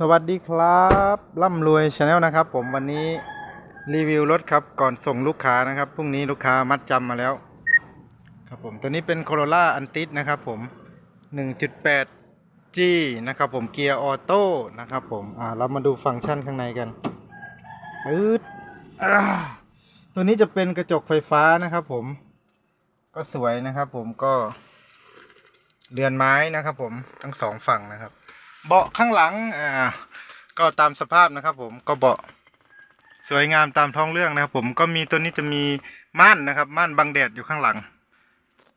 สวัสดีครับร่ำรวยชาแนลนะครับ ผมวันนี้รีวิวรถครับก่อนส่งลูกค้านะครับพรุ่งนี้ลูกค้ามัดจำมาแล้ว ครับผมตัวนี้เป็น Corolla a n t i s นะครับผม 1.8G นะครับผมเกียร์ออโต้นะครับผมอ่าเรามาดูฟังก์ชันข้างในกันอืดอ่าตัวนี้จะเป็นกระจกไฟฟ้านะครับผม ก็สวยนะครับผมก็เรือนไม้นะครับผมทั้งสองฝั่งนะครับ เบาะข้างหลังอ่าก็ตามสภาพนะครับผมก็เบาะสวยงามตามท้องเรื่องนะครับผมก็มีตัวนี้จะมีม่านนะครับม่านบังแดดอยู่ข้างหลัง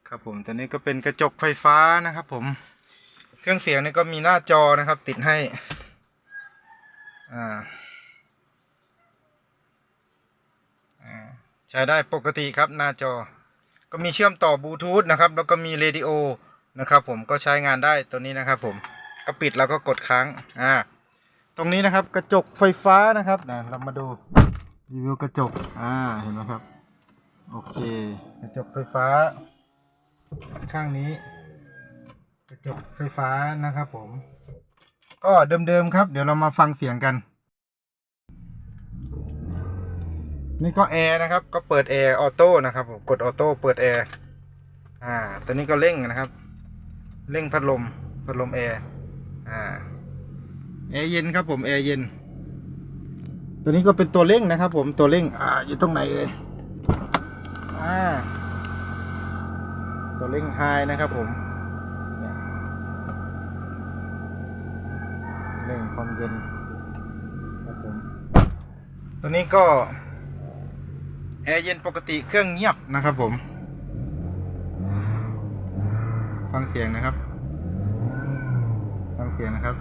ครับผมตัวนี้ก็เป็นกระจกไฟฟ้านะครับผม เครื่องเสียงนี่ก็มีหน้าจอนะครับ ติดให้อ่าอ่าใช้ได้ปกติครับหน้าจอ ก็มีเชื่อมต่อบลูทูธนะครับ แล้วก็มีเรดิโอนะครับผมก็ใช้งานได้ตัวนี้นะครับผม ก็ปิดแล้วก็กดค้างอ่าตรงนี้นะครับกระจกไฟฟ้านะครับนะเรามาดูรีวิวกระจกอ่าเห็นไหมครับโอเค กระจกไฟฟ้า ข้างนี้ กระจกไฟฟ้านะครับผม ก็เดิมๆครับ เดี๋ยวเรามาฟังเสียงกัน นี่ก็แอร์นะครับ ก็เปิดแอร์ออโต้นะครับผมกดออโต้เปิดแอร์อ่าตัวนี้ก็เร่งนะครับ เร่งพัดลมพัดลมแอร์ อ่าแอร์เย็นครับผมแอร์เย็น ตัวนี้ก็เป็นตัวเร่งนะครับ ผมตัวเร่ง อ่า อยู่ตรงไหนเลยอ่าตัวเร่งไฮนะครับผมเนี่ยเร่งความเย็นครับผมตัวนี้ก็แอร์เย็นปกติเครื่องเงียบนะครับผม ฟังเสียงนะครับ ฟังเสียงนะครับ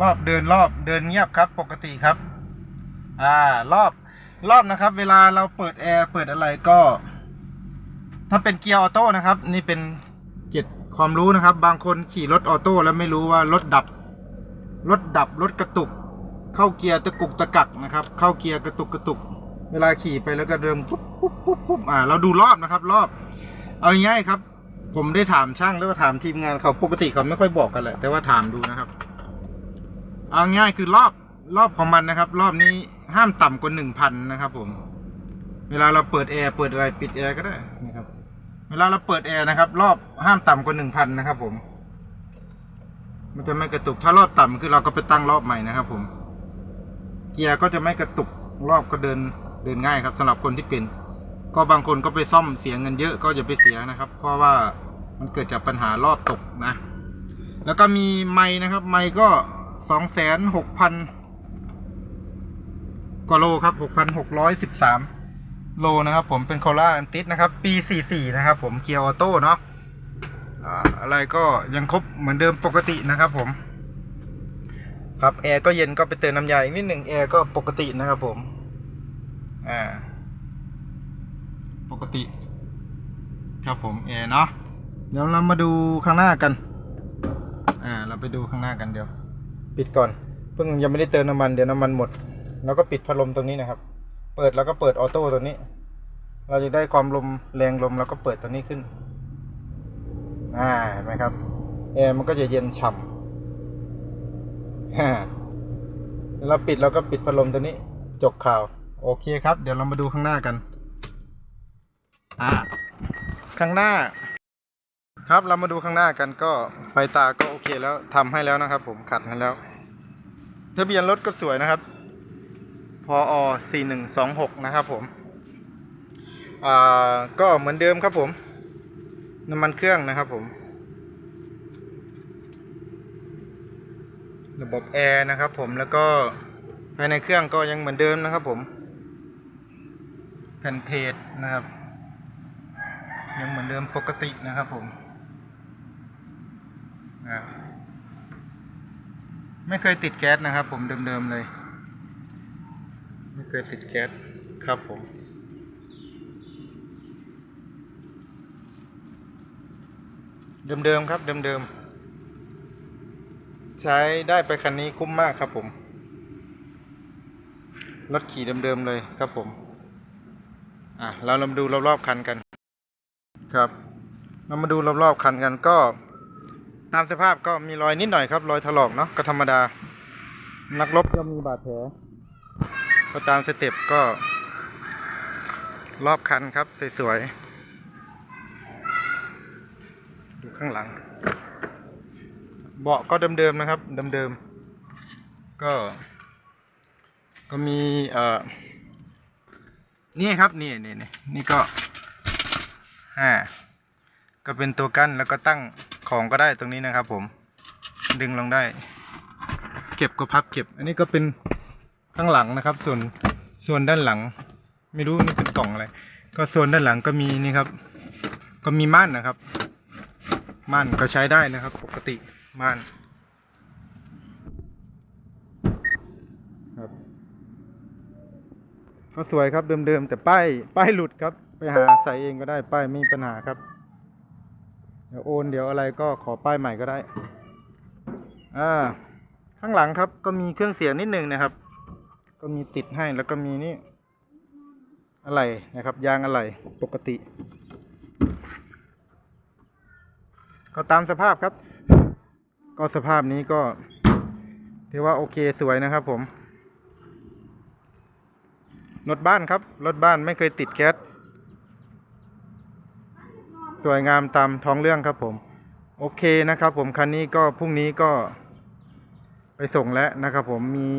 รอบเดินรอบเดินเงียบครับปกติครับ อ่ารอบรอบนะครับ เวลาเราเปิดแอร์เปิดอะไรก็ ถ้าเป็นเกียร์ออโต้นะครับ นี่เป็นเกียรความรู้นะครับ บางคนขี่รถออโต้แล้วไม่รู้ว่ารถดับรถดับรถกระตุก เข้าเกียร์ตะกุกตะกักนะครับ เข้าเกียร์กระตุกกระตุก เวลาขี่ไปแล้วก็เดิมปุ๊บปุ๊บปุ๊บปุ๊บอ่าเราดูรอบนะครับ รอบ เอาง่ายๆครับ ผมได้ถามช่างแล้วก็ถามทีมงานเขาปกติเขาไม่ค่อยบอกกันแหละแต่ว่าถามดูนะครับ เอาง่ายคือรอบรอบของมันนะครับ รอบนี้ห้ามต่ำกว่าหนึ่งพันนะครับ ผม เวลาเราเปิดแอร์เปิดอะไรปิดแอร์ก็ได้นะครับ เวลาเราเปิดแอร์นะครับ รอบห้ามต่ำกว่าหนึ่งพันนะครับ ผม มันจะไม่กระตุกถ้ารอบต่ำคือเราก็ไปตั้งรอบใหม่นะครับ ผม เกียร์ก็จะไม่กระตุกรอบก็เดินเดินง่ายครับสำหรับคนที่เป็น ก็บางคนก็ไปซ่อมเสียเงินเยอะก็อย่าไปเสียนะครับ เพราะว่ามันเกิดจากปัญหารอบตกนะ แล้วก็มีไม้นะครับ ไม้ก็สองแสนหกพันกว่าโลครับหกพันหกร้อยสิบสามโลนะครับผมเป็นโคล่าอันติสนะครับ ปีสี่สี่นะครับ ผมเกียร์ออโต้เนาะอ่าอะไรก็ยังครบเหมือนเดิมปกตินะครับผม ครับแอร์ก็เย็นก็ไปเติมน้ำยาอีกนิดหนึ่งแอร์ก็ปกตินะครับผม อ่า ปกติ ครับผมแอร์เนาะเดี๋ยวเรามาดูข้างหน้ากัน อ่า เราไปดูข้างหน้ากันเดี๋ยว ปิดก่อน เพิ่งยังไม่ได้เติมน้ำมันเดี๋ยวน้ำมันหมด แล้วก็ปิดพัดลมตรงนี้นะครับ เปิดแล้วก็เปิดออโต้ตัวนี้ เราจะได้ความลมแรงลมแล้วก็เปิดตัวนี้ขึ้น อ่าเห็นไหมครับแอร์มันก็จะเย็นฉ่ำฮ่าเราปิดเราก็ปิดพัดลมตัวนี้ จบข่าว โอเคครับ เดี๋ยวเรามาดูข้างหน้ากัน อ่าข้างหน้า ครับเรามาดูข้างหน้ากันก็ไฟตาก็โอเคแล้วทำให้แล้วนะครับ ผมขัดให้แล้วทะเบียนรถก็สวยนะครับพอสี่หนึ่งสองหกนะครับผม อ่า ก็เหมือนเดิมครับผม น้ำมันเครื่องนะครับผม ระบบแอร์นะครับผม แล้วก็ภายในเครื่องก็ยังเหมือนเดิมนะครับผม แผ่นเพจนะครับ ยังเหมือนเดิมปกตินะครับผมไม่เคยติดแก๊สนะครับผมเดิมๆเลย ไม่เคยติดแก๊สครับผมเดิมๆครับเดิมๆใช้ได้ไปคันนี้คุ้มมากครับผมรถขี่เดิมๆเลยครับผม อะ เราลองดูรอบๆคันกัน ครับ เรามาดูรอบๆคันกันก็ตามสภาพก็มีรอยนิดหน่อยครับ รอยถลอกเนาะก็ธรรมดา นักรบก็มีบาดแผลก็ตามสเต็ปก็ รอบคันครับสวยๆดูข้างหลัง เบาะก็เดิมๆนะครับเดิมๆก็ ก็มีเอ่อนี่ครับนี่นี่นี่นี่ก็ อ่าก็เป็นตัวกั้นแล้วก็ตั้งของก็ได้ตรงนี้นะครับผมดึงลงได้ เก็บก็พับเก็บ อันนี้ก็เป็นข้างหลังนะครับ ส่วนส่วนด้านหลัง ไม่รู้นี่เป็นกล่องอะไรก็ส่วนด้านหลังก็มีนี่ครับ ก็มีม่านนะครับ ม่านก็ใช้ได้นะครับ ปกติม่านครับก็สวยครับเดิมๆแต่ป้ายป้ายหลุดครับ ไปหาใส่เองก็ได้ป้ายไม่มีปัญหาครับ เดี๋ยวโอนเดี๋ยวอะไรก็ขอป้ายใหม่ก็ได้ อ่า ข้างหลังครับก็มีเครื่องเสียงนิดหนึ่งนะครับ ก็มีติดให้แล้วก็มีนี่อะไรนะครับ ยางอะไรปกติ ก็ตามสภาพครับ ก็สภาพนี้ก็ถือว่าโอเคสวยนะครับผมรถบ้านครับ รถบ้านไม่เคยติดแก๊ส สวยงามตามท้องเรื่องครับผม โอเคนะครับผมคันนี้ก็พรุ่งนี้ก็ไปส่งแล้วนะครับผมมี